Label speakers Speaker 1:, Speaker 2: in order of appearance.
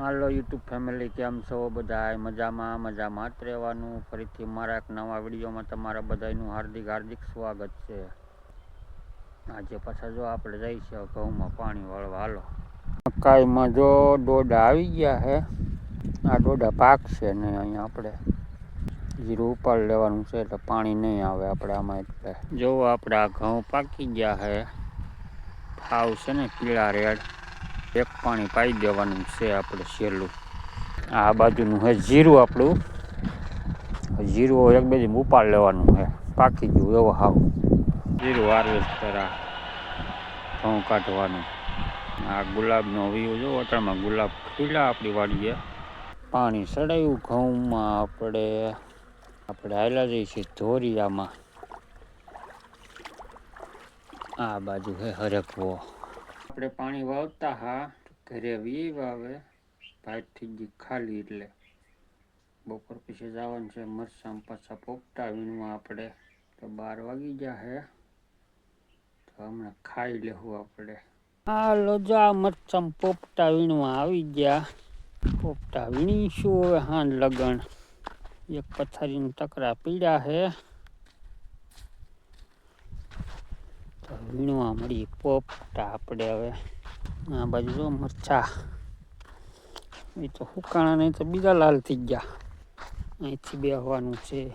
Speaker 1: હાલો YouTube family, કેમ છો બધા મજામાં મજામાં જ રહેવાનું. ફરીથી મારા એક નવા વિડીયોમાં તમારા બધાનું હાર્દિક હાર્દિક સ્વાગત છે. આજે પાછા જો આપણે જઈ છે ઘઉંમાં પાણી વાળવા. હાલો. મકાઈમાં જો ડોડા આવી ગયા છે આ ડોડા પાક છે ને અહીંયા આપણે. જીરું ઉપાડ લેવાનું છે એટલે પાણી નહીં આવે આપણે આમાં એટલે. જો આપણે આ ઘઉં પાકી ગયા છે થાવ છે ને પીળા રેડ. એક પાણી પાઈ દેવાનું છે આપણે છેલ્લું. આ બાજુનું છે જીરું આપણું. જીરું એક બે ઉપાડ લેવાનું છે પાકી ગયું એવો હાવ. જીરું હાર્વેસ્ટર આ ઘઉં કાઢવાનું. આ ગુલાબનો વ્યૂ જો, અટાણમાં ગુલાબ ખીલા આપણી વાડીએ. પાણી ચડાયું ઘઉંમાં આપણે. આપણે હાલા જઈએ છીએ ધોરિયામાં. આ બાજુ છે હરખવો આપણે પાણી વાવતા હા ઘરે વી વાવે ભાઈથી જ ખાલી એટલે. બપોર પછી જવાનું છે, મરસામ પાછા પોપટા વીણવા આપણે. તો બાર વાગી હે, તો હમણાં ખાઈ લેવું આપણે. આ લોજા મરચામ પોપટા વીણવા આવી ગયા. પોપટા વીણીશું હવે હાન લગન. એક પથારીના ટકરા પીડ્યા હે તો વીણવા મળી પોપટા આપણે હવે. આ બાજુ જો મરચા. એ તો હુકાણા નહીં તો બીજા લાલ થઈ ગયા. અહીંથી બેહવાનું છે.